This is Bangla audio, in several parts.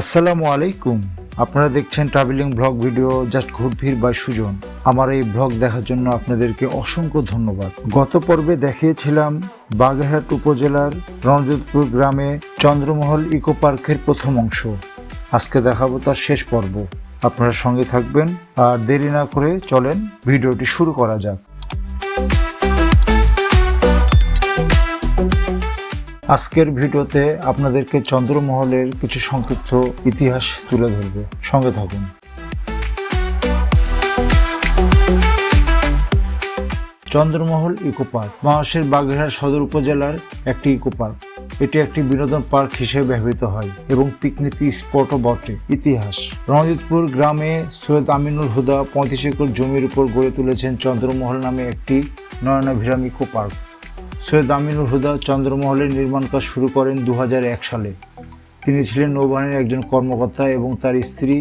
আসসালামু আলাইকুম। আপনারা দেখছেন ট্রাভেলিং ব্লগ ভিডিও জাস্ট ঘুরফির বাই সুজন আমার এই ব্লগ দেখার জন্য আপনাদেরকে অসংখ্য ধন্যবাদ। গত পর্বে দেখিয়েছিলাম বাগেরহাট উপজেলার রণজিৎপুর গ্রামে চন্দ্রমহল ইকো পার্কের প্রথম অংশ। আজকে দেখাবো তার শেষ পর্ব। আপনারা সঙ্গে থাকবেন আর দেরি না করে চলেন, ভিডিওটি শুরু করা যাক। আজকের ভিডিওতে আপনাদেরকে চন্দ্রমহলের কিছু সংক্ষিপ্ত ইতিহাস তুলে ধরবে। সঙ্গে থাকুন। চন্দ্রমহল ইকো পার্ক বাংলাদেশের বাগেরহাট সদর উপজেলার একটি ইকো পার্ক এটি একটি বিনোদন পার্ক হিসেবে ব্যবহৃত হয় এবং পিকনিক স্পটও বটে। ইতিহাস, রণজিৎপুর গ্রামে সৈয়দ আমিনুল হুদা পঁয়ত্রিশ একর জমির উপর গড়ে তুলেছেন চন্দ্রমহল নামে একটি নয়নাভিরাম ইকো পার্ক সৈয়দ আমিনুল হুদা চন্দ্রমহলের নির্মাণ কাজ শুরু করেন দু হাজার এক সালে। তিনি ছিলেন নৌবাহিনীর একজন কর্মকর্তা এবং তার স্ত্রী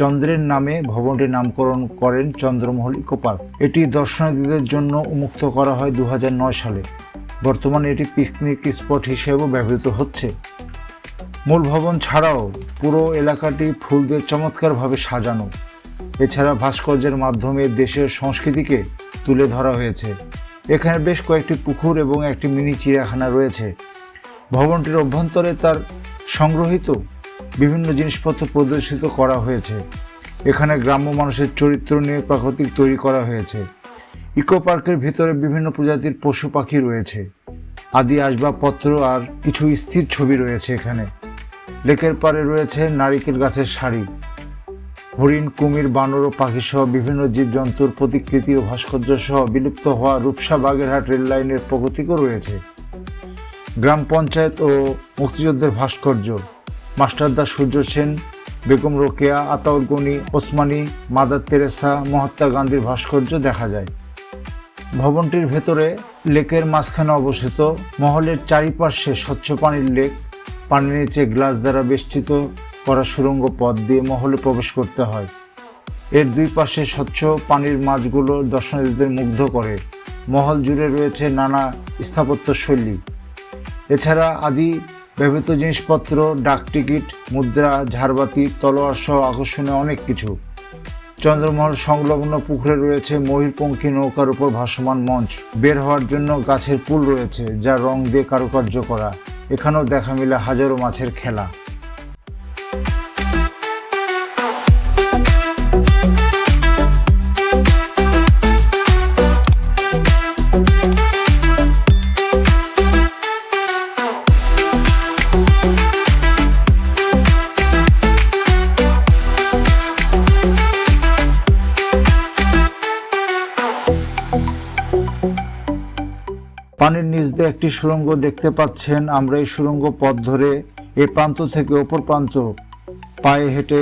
চন্দ্রের নামে ভবনটির নামকরণ করেন চন্দ্রমহল ইকো পার্ক। এটি দর্শনার্থীদের জন্য উন্মুক্ত করা হয় দু হাজার নয় সালে। বর্তমানে এটি পিকনিক স্পট হিসেবেও ব্যবহৃত হচ্ছে। মূল ভবন ছাড়াও পুরো এলাকাটি ফুল দিয়ে চমৎকারভাবে সাজানো। এছাড়া ভাস্কর্যের মাধ্যমে দেশের সংস্কৃতিকে তুলে ধরা হয়েছে। এখানে বেশ কয়েকটি পুকুর এবং একটি মিনি চিড়িয়াখানা রয়েছে। ভবনটির অভ্যন্তরে তার সংগ্রহিত বিভিন্ন জিনিসপত্র প্রদর্শিত করা হয়েছে। এখানে গ্রাম্য মানুষের চরিত্র নিয়ে প্রাকৃতিক তৈরি করা হয়েছে। ইকো পার্কের ভিতরে বিভিন্ন প্রজাতির পশু পাখি রয়েছে। আদি আসবাবপত্র আর কিছু স্থির ছবি রয়েছে এখানে। লেকের পাড়ে রয়েছে নারিকেল গাছের সারি। হরিণ, কুমির, বানর ও পাখি সহ বিভিন্ন জীবজন্তুর প্রতিকৃতি ও ভাস্কর্য সহ বিলুপ্ত হওয়া রূপসা বাগেরহাট রেল লাইনের প্রগতিকও রয়েছে। গ্রাম পঞ্চায়েত ও মুক্তিযুদ্ধের ভাস্কর্য। মাস্টারদা সূর্য সেন, বেগম রোকেয়া, আতাউল গনি, ওসমানী, মাদার তেরেসা, মহাত্মা গান্ধীর ভাস্কর্য দেখা যায়। ভবনটির ভেতরে লেকের মাঝখানে অবস্থিত মহলের চারিপাশে স্বচ্ছ পানির লেক। পানির নিচে গ্লাস দ্বারা বেষ্টিত করা সুড়ঙ্গ পথ দিয়ে মহলে প্রবেশ করতে হয়। এর দুই পাশে স্বচ্ছ পানির মাছগুলো দর্শনার্থীদের মুগ্ধ করে। মহল জুড়ে রয়েছে নানা স্থাপত্য শৈলী এছাড়া আদি ব্যবহৃত জিনিসপত্র, ডাক টিকিট, মুদ্রা, ঝাড়বাতি, তলোয়ার সহ আকর্ষণীয় অনেক কিছু। চন্দ্রমহল সংলগ্ন পুকুরে রয়েছে ময়ূরপঙ্খী নৌকার উপর ভাসমান মঞ্চ। বের হওয়ার জন্য গাছের পুল রয়েছে যা রং দিয়ে কারুকার্য করা। এখানেও দেখা মিলে হাজারো মাছের খেলা। নিচ দিয়ে একটি সুরঙ্গ দেখতে পাচ্ছেন। আমরা এই সুরঙ্গ পথ ধরে এ প্রান্ত থেকে অপর প্রান্ত পায়ে হেঁটে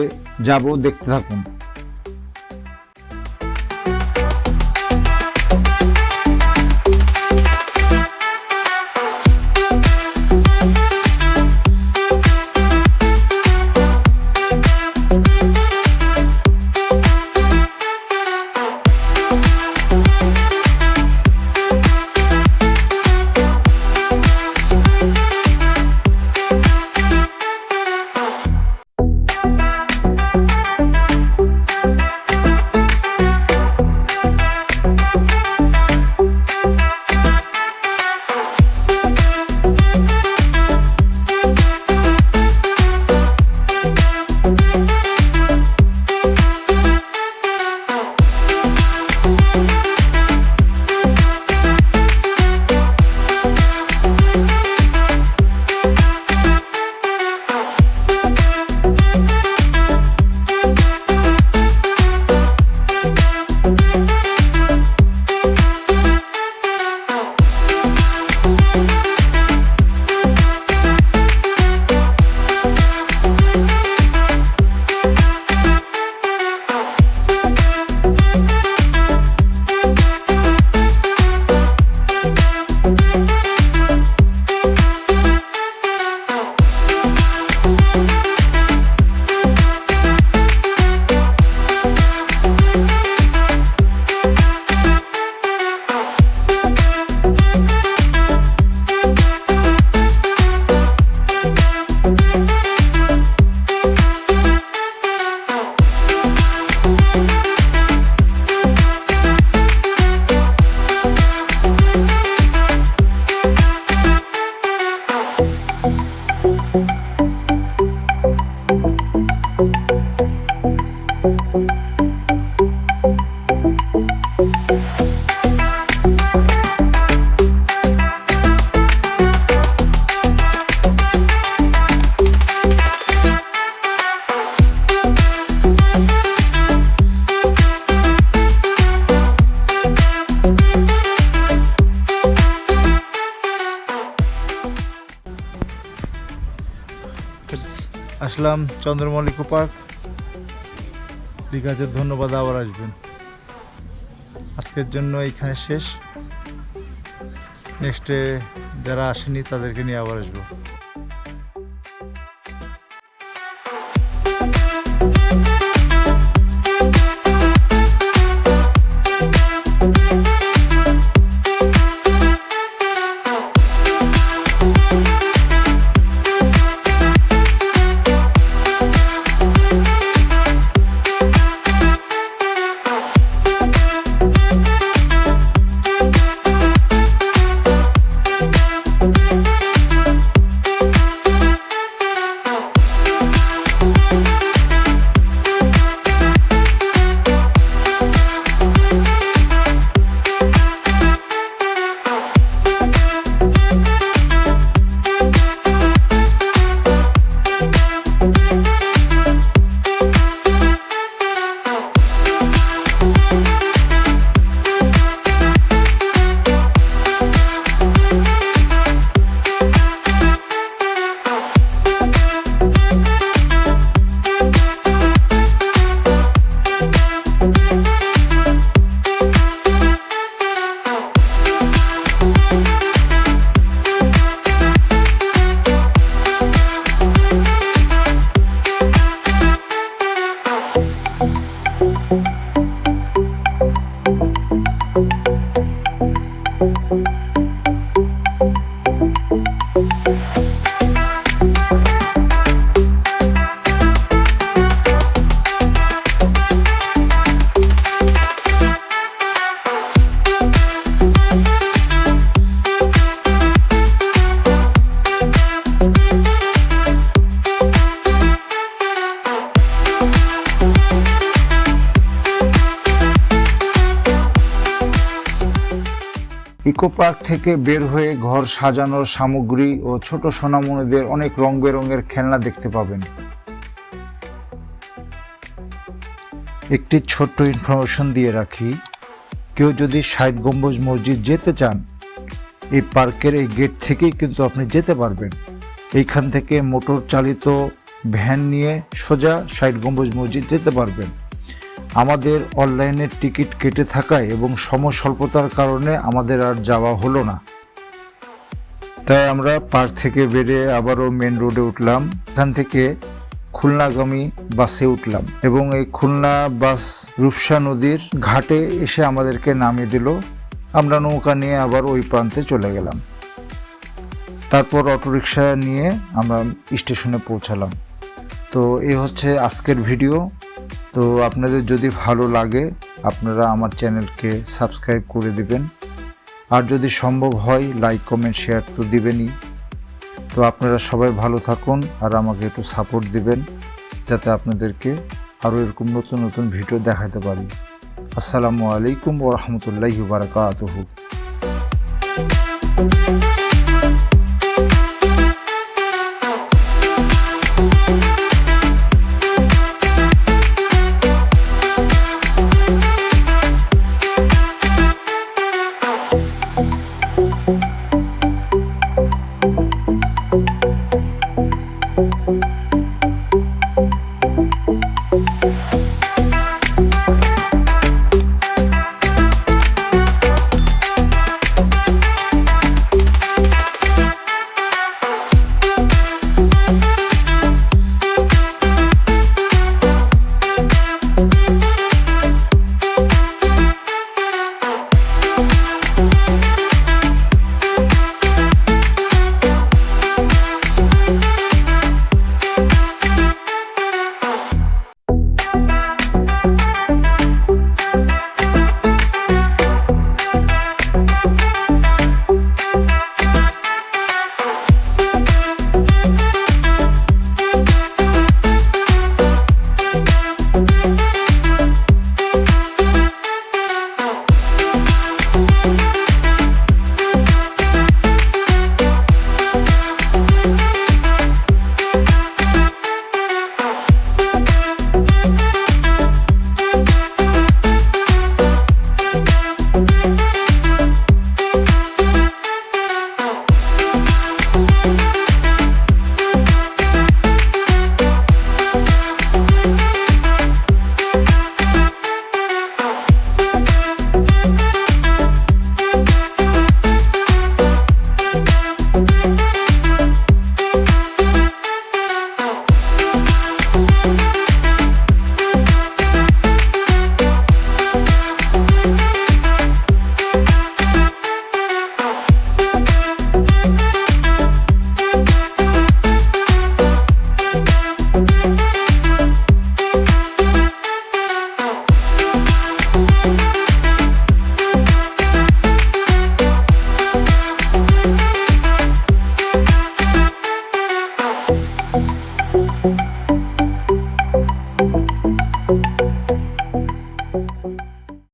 যাব। দেখতে থাকুন। আসলাম চন্দ্রমল্ল পার্ক ঠিক আছে, ধন্যবাদ, আবার আসবেন। আজকের জন্য এইখানে শেষ। নেক্সটে যারা আসেনি তাদেরকে নিয়ে আবার আসব। ইকো পার্ক থেকে বের হয়ে ঘর সাজানোর সামগ্রী ও ছোট সোনামণিদের অনেক রং বেরঙের খেলনা দেখতে পাবেন। একটি ছোট্ট ইনফরমেশন দিয়ে রাখি, কেউ যদি ষাট গম্বুজ মসজিদ যেতে চান, এই পার্কের এই গেট থেকেই কিন্তু আপনি যেতে পারবেন। এইখান থেকে মোটর চালিত ভ্যান নিয়ে সোজা ষাট গম্বুজ মসজিদ যেতে পারবেন। আমাদের অনলাইনে টিকিট কেটে থাকায় এবং স্বল্পতার কারণে আমাদের আর যাওয়া হলো না। তাই আমরা পার থেকে বেড়ে আবারও মেন রোডে উঠলাম। এখান থেকে খুলনাগামী বাসে উঠলাম এবং এই খুলনা বাস রূপসা নদীর ঘাটে এসে আমাদেরকে নামিয়ে দিল। আমরা নৌকা নিয়ে আবার ওই প্রান্তে চলে গেলাম। তারপর অটোরিকশা নিয়ে আমরা স্টেশনে পৌঁছালাম। তো এই হচ্ছে আজকের ভিডিও। তো আপনাদের যদি ভালো লাগে, আপনারা আমার চ্যানেলকে সাবস্ক্রাইব করে দিবেন। আর যদি সম্ভব হয়, লাইক, কমেন্ট, শেয়ার তো দিবেনই। তো আপনারা সবাই ভালো থাকুন আর আমাকে একটু সাপোর্ট দিবেন, যাতে আপনাদেরকে আরও এরকম নতুন নতুন ভিডিও দেখাতে পারি। আসসালামু আলাইকুম ও রহমতুল্লাহি বারকাতুহু।